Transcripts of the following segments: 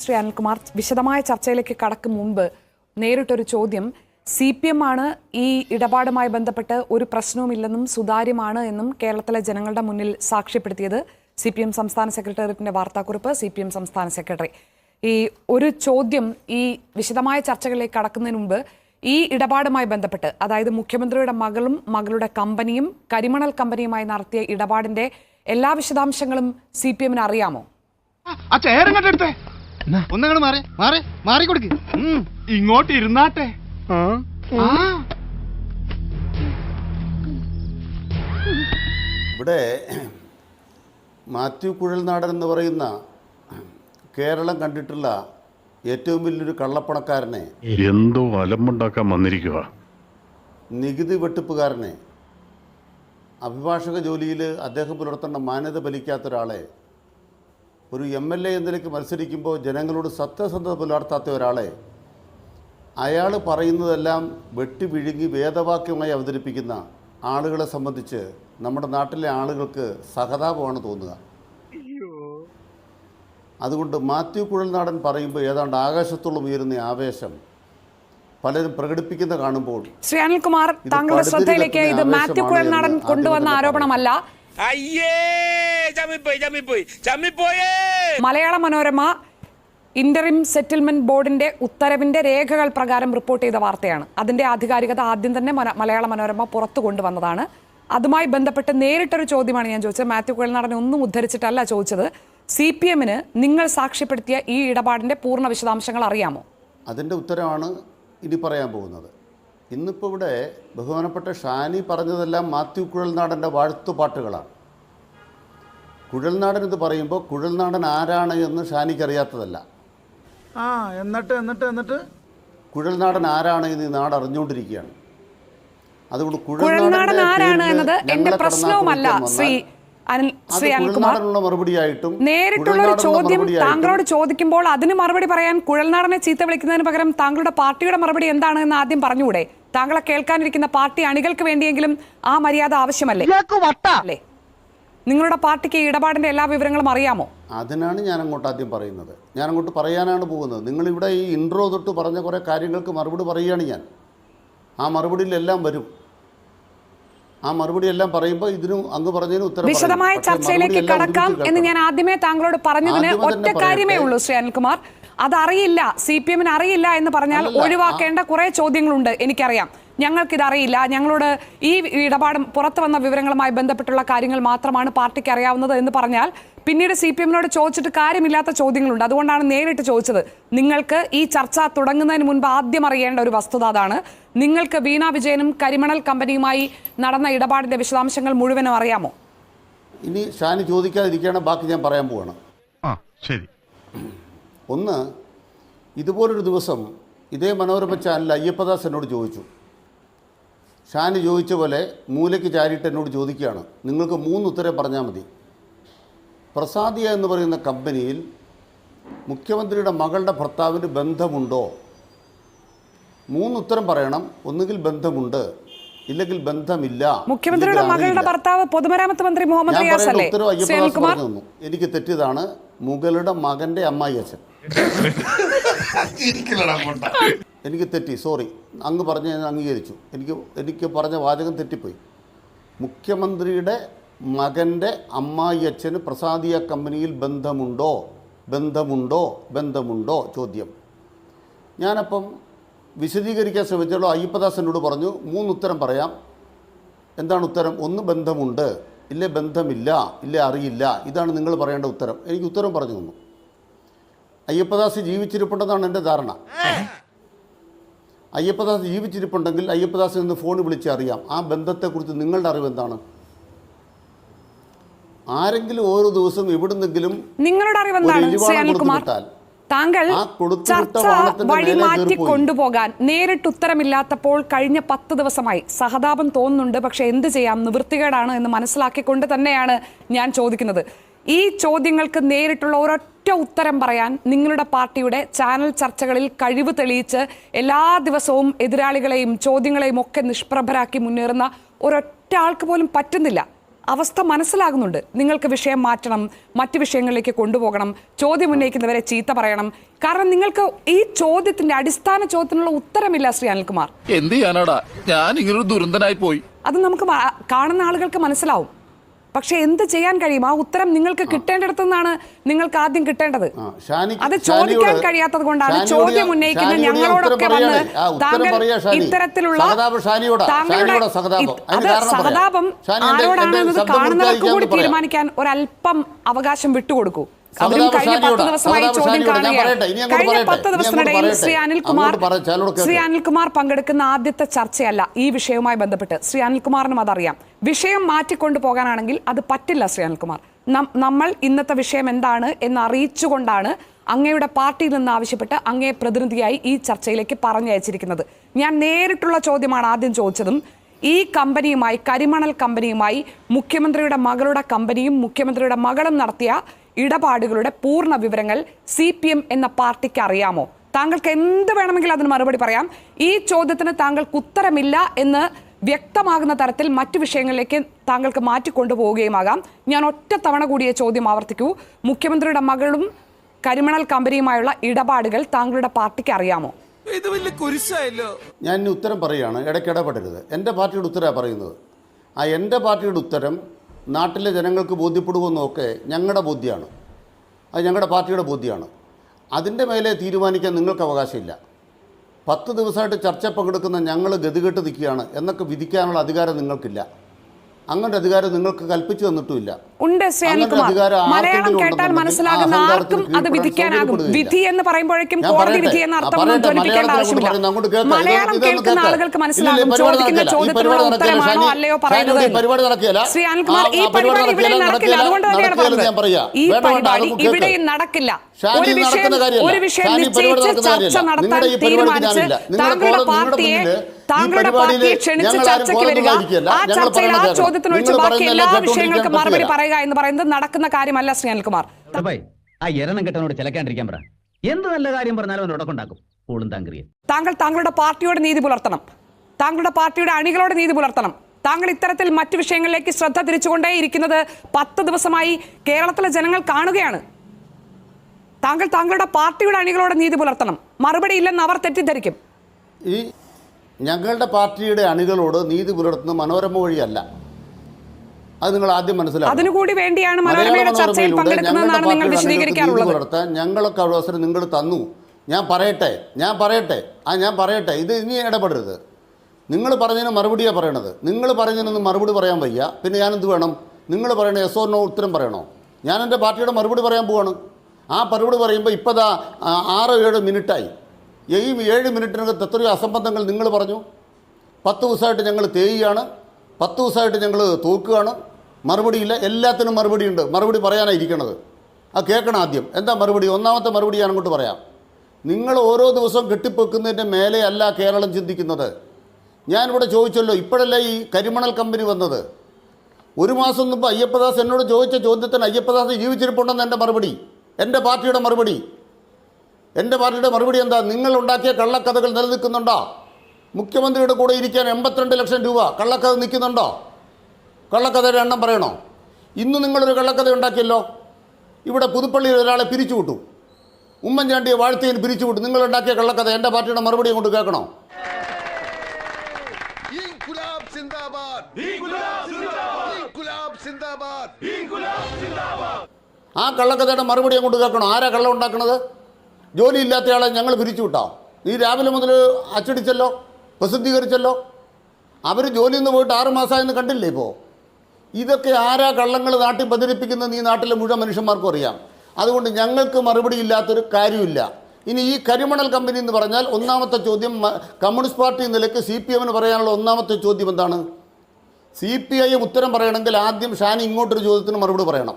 ശ്രീ അനിൽകുമാർ വിശദമായ ചർച്ചയിലേക്ക് കടക്കും മുമ്പ് നേരിട്ടൊരു ചോദ്യം. സി പി എം ആണ് ഈ ഇടപാടുമായി ബന്ധപ്പെട്ട് ഒരു പ്രശ്നവുമില്ലെന്നും സുതാര്യമാണ് എന്നും കേരളത്തിലെ ജനങ്ങളുടെ മുന്നിൽ സാക്ഷ്യപ്പെടുത്തിയത് സി പി എം സംസ്ഥാന സെക്രട്ടേറിയറ്റിന്റെ വാർത്താക്കുറിപ്പ് സി പി എം സംസ്ഥാന സെക്രട്ടറി. ഈ ഒരു ചോദ്യം ഈ വിശദമായ ചർച്ചകളിലേക്ക് കടക്കുന്നതിന് മുമ്പ് ഈ ഇടപാടുമായി ബന്ധപ്പെട്ട് അതായത് മുഖ്യമന്ത്രിയുടെ മകളും മകളുടെ കമ്പനിയും കരിമണൽ കമ്പനിയുമായി നടത്തിയ ഇടപാടിന്റെ എല്ലാ വിശദാംശങ്ങളും സി പി എമ്മിന് അറിയാമോ ഒന്നങ്ങട് മാറി മാറി മാറി കൊടുക്ക്. ഇങ്ങോട്ട് ഇരുന്നാട്ടെ. ആ. ഇവിടെ മാത്യു കുഴൽനാടൻ എന്ന് പറയുന്ന കേരളം കണ്ടിട്ടുള്ള ഏറ്റവും വലിയൊരു കള്ളപ്പണക്കാരനെ എന്തോ അലമ്പുണ്ടാക്കാൻ വന്നിരിക്കുക നികുതി വെട്ടിപ്പുകാരനെ അഭിഭാഷക ജോലിയിൽ അദ്ദേഹം പുലർത്തേണ്ട മാന്യത ഫലിക്കാത്ത ഒരാളെ ഒരു എം എൽ എ എന്നിലേക്ക് മത്സരിക്കുമ്പോൾ ജനങ്ങളോട് സത്യസന്ധത പുലർത്താത്ത ഒരാളെ അയാൾ പറയുന്നതെല്ലാം വെട്ടി വിഴുങ്ങി വേദവാക്യമായി അവതരിപ്പിക്കുന്ന ആളുകളെ സംബന്ധിച്ച് നമ്മുടെ നാട്ടിലെ ആളുകൾക്ക് സഹതാപമാണ് തോന്നുക. അതുകൊണ്ട് മാത്യു കുഴൽനാടൻ പറയുമ്പോൾ ഏതാണ്ട് ആകാശത്തോളം ഉയരുന്ന ആവേശം പലരും പ്രകടിപ്പിക്കുന്ന കാണുമ്പോൾ ശ്രീ അനിൽകുമാർ താങ്കളുടെ ശ്രദ്ധയിലേക്ക് ഇത് മാത്യു കുഴൽനാടൻ കൊണ്ടുവന്ന ആരോപണമല്ല. അയ്യേ ചമ്മിപ്പോയി ചമ്മിപ്പോയി ചമ്മിപ്പോയേ. മലയാള മനോരമ ഇന്ററിം സെറ്റിൽമെന്റ് ബോർഡിന്റെ ഉത്തരവിന്റെ രേഖകൾ പ്രകാരം റിപ്പോർട്ട് ചെയ്ത വാർത്തയാണ്. അതിന്റെ ആധികാരികത ആദ്യം തന്നെ മലയാള മനോരമ പുറത്തു കൊണ്ടുവന്നതാണ്. അതുമായി ബന്ധപ്പെട്ട് നേരിട്ടൊരു ചോദ്യമാണ് ഞാൻ ചോദിച്ചത്. മാത്യു കുഴൽനാടനെ ഒന്നും ഉദ്ധരിച്ചിട്ടല്ല ചോദിച്ചത്. സി പി എമ്മിന് നിങ്ങൾ സാക്ഷ്യപ്പെടുത്തിയ ഈ ഇടപാടിന്റെ പൂർണ വിശദാംശങ്ങൾ അറിയാമോ? അതിന്റെ ഉത്തരമാണ് ഇനി പറയാൻ പോകുന്നത്. ഇന്നിപ്പോൾ ഇവിടെ ബഹുമാനപ്പെട്ട ഷാനി പറഞ്ഞതെല്ലാം മാത്യു കുഴൽനാടന്റെ വാഴ്ത്തുപാട്ടുകളാണ്. കുഴൽനാടൻ ഇത് പറയുമ്പോൾ കുഴൽനാടൻ ആരാണ് എന്ന് ഷാനിക്ക് അറിയാത്തതല്ല ആ എന്നിട്ട് എന്നിട്ട് എന്നിട്ട്? കുഴൽനാടൻ ആരാണ് എന്ന് ഈ നാട് അറിഞ്ഞുകൊണ്ടിരിക്കുകയാണ്. അതുകൊണ്ട് കുഴൽനാടൻ ആരാണ് എന്നത് എന്റെ പ്രശ്നവുമല്ല ശ്രീ ശ്രീ അനിൽകുമാർ. നേരിട്ടുള്ള ഒരു ചോദ്യം താങ്കളോട് ചോദിക്കുമ്പോൾ അതിന് മറുപടി പറയാൻ കുഴൽനാടനെ ചീത്ത വിളിക്കുന്നതിന് പകരം താങ്കളുടെ പാർട്ടിയുടെ മറുപടി എന്താണ് എന്ന് ആദ്യം പറഞ്ഞുകൂടെ? താങ്കളെ കേൾക്കാനിരിക്കുന്ന പാർട്ടി അണികൾക്ക് വേണ്ടിയെങ്കിലും ആ മര്യാദ ആവശ്യമല്ലേ? അല്ലേ? നിങ്ങളുടെ പാർട്ടിക്ക് ഈ ഇടപാടിന്റെ എല്ലാ വിവരങ്ങളും അറിയാമോ? അതിനാണ് ഞാൻ അങ്ങോട്ട് ആദ്യം പറയുന്നത്. ഞാൻ അങ്ങോട്ട് പറയാനാണ് പോകുന്നത്. നിങ്ങൾ ഇവിടെ ഈ ഇൻട്രോ തൊട്ട് പറഞ്ഞ കുറേ കാര്യങ്ങൾക്ക് മറുപടി പറയുകയാണ് ഞാൻ. ആ മറുപടിയിലെല്ലാം വരും. ആ മറുപടി എല്ലാം പറയുമ്പോൾ ഇതിനും അങ്ങ് പറഞ്ഞതിന് ഉത്തരം. വിശദമായ ചർച്ചയിലേക്ക് കടക്കാം എന്ന് ഞാൻ ആദ്യമേ താങ്കളോട് പറഞ്ഞതിന് ഒറ്റ കാര്യമേ ഉള്ളൂ ശ്രീ അനിൽകുമാർ. അതറിയില്ല സി പി എമ്മിന് അറിയില്ല എന്ന് പറഞ്ഞാൽ ഒഴിവാക്കേണ്ട കുറെ ചോദ്യങ്ങളുണ്ട് എനിക്കറിയാം. ഞങ്ങൾക്കിത് അറിയില്ല ഞങ്ങളോട് ഈ ഇടപാടും പുറത്തു വന്ന വിവരങ്ങളുമായി ബന്ധപ്പെട്ടുള്ള കാര്യങ്ങൾ മാത്രമാണ് പാർട്ടിക്ക് അറിയാവുന്നത് എന്ന് പറഞ്ഞാൽ പിന്നീട് സി പി എമ്മിനോട് ചോദിച്ചിട്ട് കാര്യമില്ലാത്ത ചോദ്യങ്ങളുണ്ട്. അതുകൊണ്ടാണ് നേരിട്ട് ചോദിച്ചത്. നിങ്ങൾക്ക് ഈ ചർച്ച തുടങ്ങുന്നതിന് മുൻപ് ആദ്യം അറിയേണ്ട ഒരു വസ്തുത അതാണ്. നിങ്ങൾക്ക് വീണ വിജയനും കരിമണൽ കമ്പനിയുമായി നടന്ന ഇടപാടിന്റെ വിശദാംശങ്ങൾ മുഴുവനും അറിയാമോ? ഇനി ഷാനി ചോദിക്കാതിരിക്കുകയാണ് ബാക്കി ഞാൻ പറയാൻ പോവാണ്. ആ ശരി. ഒന്ന് ഇതുപോലൊരു ദിവസം ഇതേ മനോരമ ചാനൽ അയ്യപ്പദാസ് എന്നോട് ചോദിച്ചു. ഷാന് ചോദിച്ച പോലെ മൂലയ്ക്ക് ചാരിയിട്ട് എന്നോട് ചോദിക്കുകയാണ്. നിങ്ങൾക്ക് മൂന്ന് ഉത്തരം പറഞ്ഞാൽ മതി. പ്രസാദിയ എന്ന് പറയുന്ന കമ്പനിയിൽ മുഖ്യമന്ത്രിയുടെ മകളുടെ ഭർത്താവിന് ബന്ധമുണ്ടോ? മൂന്നുത്തരം പറയണം. ഒന്നുകിൽ ബന്ധമുണ്ട് ഇല്ലെങ്കിൽ ബന്ധമില്ല. മുഖ്യമന്ത്രിയുടെ മകളുടെ ഭർത്താവ് പൊതുമരാമത്ത് മന്ത്രി മുഹമ്മദ് റിയാസ് അല്ലേ? ഉത്തരവ് അയ്യപ്പദാസ് പറഞ്ഞു എനിക്ക് തെറ്റിയതാണ്. മുകളുടെ മകന്റെ അമ്മായി അച്ഛൻ. എനിക്ക് തെറ്റി സോറി അങ്ങ് പറഞ്ഞ ഞാൻ അംഗീകരിച്ചു. എനിക്ക് എനിക്ക് പറഞ്ഞ വാചകം തെറ്റിപ്പോയി. മുഖ്യമന്ത്രിയുടെ മകന്റെ അമ്മായി അച്ഛന് പ്രസാദിയ കമ്പനിയിൽ ബന്ധമുണ്ടോ? ബന്ധമുണ്ടോ? ബന്ധമുണ്ടോ? ചോദ്യം. ഞാനപ്പം വിശദീകരിക്കാൻ ശ്രമിച്ചല്ലോ. അയ്യപ്പദാസനോട് പറഞ്ഞു മൂന്ന് ഉത്തരം പറയാം. എന്താണ് ഉത്തരം? ഒന്ന് ബന്ധമുണ്ട്. ഇല്ലേ ബന്ധമില്ല. ഇല്ലേ അറിയില്ല. ഇതാണ് നിങ്ങൾ പറയേണ്ട ഉത്തരം. എനിക്ക് ഉത്തരം പറഞ്ഞു തന്നു. അയ്യപ്പദാസ് ജീവിച്ചിരിപ്പുണ്ടെന്നാണ് എന്റെ ധാരണ. അയ്യപ്പദാസ് ജീവിച്ചിരിപ്പുണ്ടെങ്കിൽ അയ്യപ്പദാസിൽ നിന്ന് ഫോൺ വിളിച്ച് അറിയാം. ആ ബന്ധത്തെക്കുറിച്ച് നിങ്ങളുടെ അറിവ് എന്താണ്? ആരെങ്കിലും ഓരോ ദിവസം എവിടുന്നെങ്കിലും നിങ്ങളുടെ അറിവ് എന്താണ് താങ്കൾ ചർച്ച വഴി മാറ്റി കൊണ്ടുപോകാൻ നേരിട്ട് ഉത്തരമില്ലാത്തപ്പോൾ കഴിഞ്ഞ പത്ത് ദിവസമായി സഹതാപം തോന്നുന്നുണ്ട് പക്ഷെ എന്ത് ചെയ്യാം? നിവൃത്തികേടാണ് എന്ന് മനസ്സിലാക്കിക്കൊണ്ട് തന്നെയാണ് ഞാൻ ചോദിക്കുന്നത്. ഈ ചോദ്യങ്ങൾക്ക് നേരിട്ടുള്ള ഒരൊറ്റ ഉത്തരം പറയാൻ നിങ്ങളുടെ പാർട്ടിയുടെ ചാനൽ ചർച്ചകളിൽ കഴിവ് തെളിയിച്ച് എല്ലാ ദിവസവും എതിരാളികളെയും ചോദ്യങ്ങളെയും ഒക്കെ നിഷ്പ്രഭരാക്കി മുന്നേറുന്ന ഒരൊറ്റ ആൾക്ക് പോലും പറ്റുന്നില്ല. അവസ്ഥ മനസ്സിലാകുന്നുണ്ട്. നിങ്ങൾക്ക് വിഷയം മാറ്റണം മറ്റു വിഷയങ്ങളിലേക്ക് കൊണ്ടുപോകണം ചോദ്യം ഉന്നയിക്കുന്നവരെ ചീത്ത പറയണം. കാരണം നിങ്ങൾക്ക് ഈ ചോദ്യത്തിന്റെ അടിസ്ഥാന ചോദ്യത്തിനുള്ള ഉത്തരമില്ല ശ്രീ അനിൽകുമാർ. എന്ത് ചെയ്യാനാടാ? ഞാൻ ഇങ്ങനൊരു ദുരന്തനായി പോയി. അത് നമുക്ക് കാണുന്ന ആളുകൾക്ക് മനസ്സിലാവും. പക്ഷെ എന്ത് ചെയ്യാൻ കഴിയും? ആ ഉത്തരം നിങ്ങൾക്ക് കിട്ടേണ്ടിടത്തു നിന്നാണ് നിങ്ങൾക്ക് ആദ്യം കിട്ടേണ്ടത്. അത് ചോദിക്കാൻ കഴിയാത്തത് കൊണ്ടാണ് ചോദ്യം ഉന്നയിക്കുന്ന ഞങ്ങളോടൊക്കെ വന്ന് താങ്കൾ. ഇത്തരത്തിലുള്ള സഹതാപം. താങ്കളുടെ അത് ആരോടാണ് കാണുന്നവർക്ക് കൂടി തീരുമാനിക്കാൻ ഒരല്പം അവകാശം വിട്ടുകൊടുക്കൂ. അവരും സഹതാപം കഴിഞ്ഞ പത്ത് ഷാനിയോടാ. ദിവസമായി ചോദ്യം കാണുകയാണ്. കഴിഞ്ഞ. പത്ത് ദിവസത്തിനിടയിൽ ശ്രീ അനിൽകുമാർ ശ്രീ അനിൽകുമാർ പങ്കെടുക്കുന്ന ആദ്യത്തെ ചർച്ചയല്ല ഈ വിഷയവുമായി ബന്ധപ്പെട്ട്. ശ്രീ അനിൽകുമാറിനും അതറിയാം. വിഷയം മാറ്റിക്കൊണ്ടു പോകാനാണെങ്കിൽ അത് പറ്റില്ല ശ്രീ അനിൽകുമാർ നമ്മൾ ഇന്നത്തെ വിഷയം എന്താണ് എന്ന് അറിയിച്ചുകൊണ്ടാണ് അങ്ങയുടെ പാർട്ടിയിൽ നിന്ന് ആവശ്യപ്പെട്ട് അങ്ങയെ പ്രതിനിധിയായി ഈ ചർച്ചയിലേക്ക് പറഞ്ഞയച്ചിരിക്കുന്നത്. ഞാൻ നേരിട്ടുള്ള ചോദ്യമാണ് ആദ്യം ചോദിച്ചതും. ഈ കമ്പനിയുമായി കരിമണൽ കമ്പനിയുമായി മുഖ്യമന്ത്രിയുടെ മകളുടെ കമ്പനിയും മുഖ്യമന്ത്രിയുടെ മകളും നടത്തിയ ഇടപാടുകളുടെ പൂർണ വിവരങ്ങൾ സി പി എം എന്ന പാർട്ടിക്ക് അറിയാമോ? താങ്കൾക്ക് എന്ത് വേണമെങ്കിലും അതിന് മറുപടി പറയാം. ഈ ചോദ്യത്തിന് താങ്കൾക്ക് ഉത്തരമില്ല എന്ന് വ്യക്തമാകുന്ന തരത്തിൽ മറ്റു വിഷയങ്ങളിലേക്ക് താങ്കൾക്ക് മാറ്റിക്കൊണ്ടുപോവുകയുമാകാം ഞാൻ ഒറ്റ തവണ കൂടിയ ചോദ്യം ആവർത്തിക്കൂ. മുഖ്യമന്ത്രിയുടെ മകളും കരിമണൽ കമ്പനിയുമായുള്ള ഇടപാടുകൾ താങ്കളുടെ പാർട്ടിക്ക് അറിയാമോ? ഇത് വലിയ കുരിശായല്ലോ. ഞാൻ ഉത്തരം പറയുകയാണ്. ഇടയ്ക്ക് ഇടപെടരുത്. എന്റെ പാർട്ടിയുടെ ഉത്തരമാണ് പറയുന്നത്. ആ എന്റെ പാർട്ടിയുടെ ഉത്തരം നാട്ടിലെ ജനങ്ങൾക്ക് ബോധ്യപ്പെടുമെന്നൊക്കെ ഞങ്ങളുടെ ബോധ്യമാണ് അത് ഞങ്ങളുടെ പാർട്ടിയുടെ ബോധ്യമാണ് അതിന്റെ മേലെ തീരുമാനിക്കാൻ നിങ്ങൾക്ക് അവകാശമില്ല. പത്ത് ദിവസമായിട്ട് ചർച്ച പങ്കെടുക്കുന്ന ഞങ്ങൾ ഗതികെട്ട് നിൽക്കുകയാണ് എന്നൊക്കെ വിധിക്കാനുള്ള അധികാരം നിങ്ങൾക്കില്ല. അങ്ങനെ അധികാരം നിങ്ങൾക്ക് കൽപ്പിച്ചു തന്നിട്ടുമില്ല. ഉണ്ട് ശ്രീ അനിൽകുമാർ മലയാളം കേട്ടാൽ മനസ്സിലാകുന്ന ആർക്കും അത് വിധിക്കാനാകും. വിധി എന്ന് പറയുമ്പോഴേക്കും കോടതി. വിധി എന്ന അർത്ഥമൊന്നും പറയട്ടെ. ആവശ്യമില്ല. മലയാളം കേൾക്കുന്ന ആളുകൾക്ക് മനസ്സിലാകും. ചോദിക്കുന്ന. ചോദ്യത്തിനുള്ള ഉത്തരമാണോ അല്ലയോ പറയുന്നത്? ശ്രീ അനിൽകുമാർ ഈ പരിപാടി ഇവിടെ നടക്കില്ല, അതുകൊണ്ട് തന്നെയാണ്. പറഞ്ഞത്. ഈ പരിപാടി ഇവിടെയും നടക്കില്ല. ഒരു വിഷയം. ഒരു വിഷയം നിശ്ചയിച്ച് ചർച്ച. നടത്താൻ തീരുമാനിച്ച് താങ്കളുടെ പാർട്ടിയെ താങ്കളുടെ പാർട്ടിയെ ക്ഷണിച്ച് ചർച്ചയ്ക്ക് വരിക. ആ ചർച്ചയിൽ ആ ചോദ്യത്തിനൊഴിച്ച് ചോദ്യത്തിന് ഒഴിച്ച് ബാക്കി എല്ലാ വിഷയങ്ങൾക്കും മറുപടി പറയുക എന്ന് പറയുന്നത് നടക്കുന്ന കാര്യമല്ല ശ്രീ അനിൽകുമാർ ആ എരണം കെട്ടനോട് ചിലക്കാണ്ടിരിക്കാൻ പറ. എന്ത് നല്ല കാര്യം പറഞ്ഞാലും അവൻ ഉടക്കുണ്ടാക്കും. താങ്കൾ താങ്കളുടെ പാർട്ടിയോട് നീതി പുലർത്തണം. താങ്കളുടെ പാർട്ടിയുടെ അണികളോട് നീതി പുലർത്തണം. താങ്കൾ ഇത്തരത്തിൽ മറ്റു വിഷയങ്ങളിലേക്ക് ശ്രദ്ധ തിരിച്ചുകൊണ്ടേ ഇരിക്കുന്നത് പത്ത് ദിവസമായി കേരളത്തിലെ ജനങ്ങൾ കാണുകയാണ്. താങ്കൾ താങ്കളുടെ പാർട്ടിയുടെ അണികളോട് നീതി പുലർത്തണം. മറുപടി ഇല്ലെന്ന് അവർ തെറ്റിദ്ധരിക്കും. ഈ ഞങ്ങളുടെ പാർട്ടിയുടെ അണികളോട് നീതി പുലർത്തുന്ന മനോരമ വഴിയല്ല. അത് നിങ്ങൾ ആദ്യം മനസ്സിലാക്കുക അതിനുകൂടി വേണ്ടിയാണ് മനോരമയുടെ ചർച്ചയിൽ പങ്കെടുക്കുന്നതെന്നാണ് നിങ്ങൾ വിശദീകരിക്കാറുള്ളത്. പുലർത്താൻ ഞങ്ങളൊക്കെ അവസരം നിങ്ങൾ തന്നു. ഞാൻ പറയട്ടെ ഞാൻ പറയട്ടെ ആ ഞാൻ പറയട്ടെ. ഇത് ഇനി ഇടപെടരുത്. നിങ്ങൾ പറഞ്ഞതിന് മറുപടിയാണ് പറയണത്. നിങ്ങൾ പറഞ്ഞതിനൊന്നും മറുപടി പറയാൻ വയ്യ. പിന്നെ ഞാനെന്ത് വേണം? നിങ്ങൾ പറയണ എസ് ഓ നോ ഉത്തരം പറയണോ? ഞാൻ എന്റെ പാർട്ടിയുടെ മറുപടി പറയാൻ പോവാണ്. ആ മറുപടി പറയുമ്പോൾ ഇപ്പോൾ ദാ ആറ് ഏഴ് മിനിറ്റായി. ഈ ഏഴ് മിനിറ്റിനകത്ത് എത്രയോ അസംബന്ധങ്ങൾ നിങ്ങൾ പറഞ്ഞു. പത്ത് ദിവസമായിട്ട് ഞങ്ങൾ തേയുകയാണ്. പത്ത് ദിവസമായിട്ട് ഞങ്ങൾ തോക്കുകയാണ്. മറുപടിയില്ല എല്ലാത്തിനും മറുപടിയുണ്ട് മറുപടി പറയാനാണ് ഇരിക്കണത്. ആ കേൾക്കണം ആദ്യം. എന്താ മറുപടി? ഒന്നാമത്തെ മറുപടി ഞാൻ അങ്ങോട്ട് പറയാം. നിങ്ങൾ ഓരോ ദിവസവും കെട്ടിപ്പൊക്കുന്നതിന്റെ മേലെ അല്ല കേരളം ചിന്തിക്കുന്നത്. ഞാനിവിടെ ചോദിച്ചല്ലോ ഇപ്പോഴല്ലേ ഈ കരിമണൽ കമ്പനി വന്നത്? ഒരു മാസം മുമ്പ് അയ്യപ്പദാസ് എന്നോട് ചോദിച്ച ചോദ്യത്തിന് അയ്യപ്പദാസ് ജീവിച്ചിരിപ്പുണ്ടെന്ന് എന്റെ മറുപടി. എന്റെ പാർട്ടിയുടെ മറുപടി. എന്റെ പാർട്ടിയുടെ മറുപടി എന്താ? നിങ്ങൾ ഉണ്ടാക്കിയ കള്ളക്കഥകൾ നിലനിൽക്കുന്നുണ്ടോ? മുഖ്യമന്ത്രിയുടെ കൂടെ ഇരിക്കാൻ എൺപത്തിരണ്ട് ലക്ഷം രൂപ കള്ളക്കഥ നിൽക്കുന്നുണ്ടോ? കള്ളക്കഥയുടെ എണ്ണം പറയണോ? ഇന്ന് നിങ്ങളൊരു കള്ളക്കഥ ഉണ്ടാക്കിയല്ലോ? ഇവിടെ പുതുപ്പള്ളിയിൽ ഒരാളെ പിരിച്ചുവിട്ടു. ഉമ്മൻചാണ്ടിയെ വാഴ്ത്തിയിൽ പിരിച്ചുവിട്ടു. നിങ്ങൾ ഉണ്ടാക്കിയ കള്ളക്കഥ എന്റെ പാർട്ടിയുടെ മറുപടി കൊണ്ട് കേൾക്കണോ? സിന്ദാബാദ്. സിന്ദാബാദ്. ആ കള്ളക്കഥയുടെ മറുപടി അങ്ങോട്ട് കേൾക്കണോ? ആരാ കള്ളം ഉണ്ടാക്കണത്? ജോലി ഇല്ലാത്തയാളെ ഞങ്ങൾ പിരിച്ചുവിട്ടോ നീ രാവിലെ മുതൽ അച്ചടിച്ചല്ലോ? പ്രസിദ്ധീകരിച്ചല്ലോ? അവർ ജോലിയിൽ നിന്ന് പോയിട്ട് ആറ് മാസമായെന്ന് കണ്ടില്ലേ ഇപ്പോൾ ഇതൊക്കെ ആരാ കള്ളങ്ങൾ നാട്ടിൽ പ്രചരിപ്പിക്കുന്നത് നീ നാട്ടിലെ മുഴുവൻ മനുഷ്യന്മാർക്കും അറിയാം. അതുകൊണ്ട് ഞങ്ങൾക്ക് മറുപടി ഇല്ലാത്തൊരു കാര്യമില്ല. ഇനി ഈ കരിമണൽ കമ്പനി എന്ന് പറഞ്ഞാൽ ഒന്നാമത്തെ ചോദ്യം കമ്മ്യൂണിസ്റ്റ് പാർട്ടി നിലയ്ക്ക് സി പി എമ്മിന് പറയാനുള്ള ഒന്നാമത്തെ ചോദ്യം എന്താണ്? സി പി ഐ ഉത്തരം പറയണമെങ്കിൽ ആദ്യം ഷാനി ഇങ്ങോട്ടൊരു ചോദ്യത്തിന് മറുപടി പറയണം.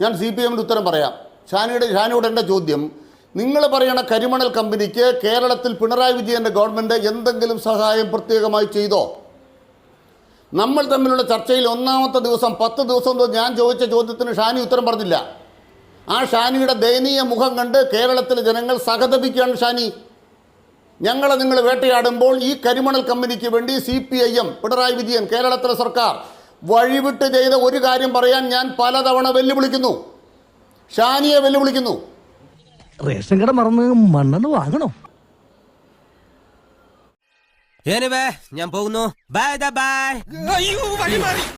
ഞാൻ സി പി എമ്മിന്റെ ഉത്തരം പറയാം. ഷാനിയുടെ ഷാനിയുടെ എന്റെ ചോദ്യം നിങ്ങൾ പറയുന്ന കരിമണൽ കമ്പനിക്ക് കേരളത്തിൽ പിണറായി വിജയന്റെ ഗവൺമെന്റ് എന്തെങ്കിലും സഹായം പ്രത്യേകമായി ചെയ്തോ? നമ്മൾ തമ്മിലുള്ള ചർച്ചയിൽ ഒന്നാമത്തെ ദിവസം പത്ത് ദിവസം ഞാൻ ചോദിച്ച ചോദ്യത്തിന് ഷാനി ഉത്തരം പറഞ്ഞില്ല. ആ ഷാനിയുടെ ദയനീയ മുഖം കണ്ട് കേരളത്തിലെ ജനങ്ങൾ സഹതപിക്കുകയാണ് ഷാനി. ഞങ്ങളെ നിങ്ങൾ വേട്ടയാടുമ്പോൾ ഈ കരിമണൽ കമ്പനിക്ക് വേണ്ടി C P I M Pinarayi Vijayan കേരളത്തിലെ സർക്കാർ വഴിവിട്ട് ചെയ്ത ഒരു കാര്യം പറയാൻ ഞാൻ പലതവണ വെല്ലുവിളിക്കുന്നു. ഷാനിയെ വെല്ലുവിളിക്കുന്നു. റേഷൻ കട മറന്ന് മണ്ണെന്ന് വാങ്ങണോ? ഞാൻ പോകുന്നു. ബൈ ബൈ അയ്യോ വഴി മാറി.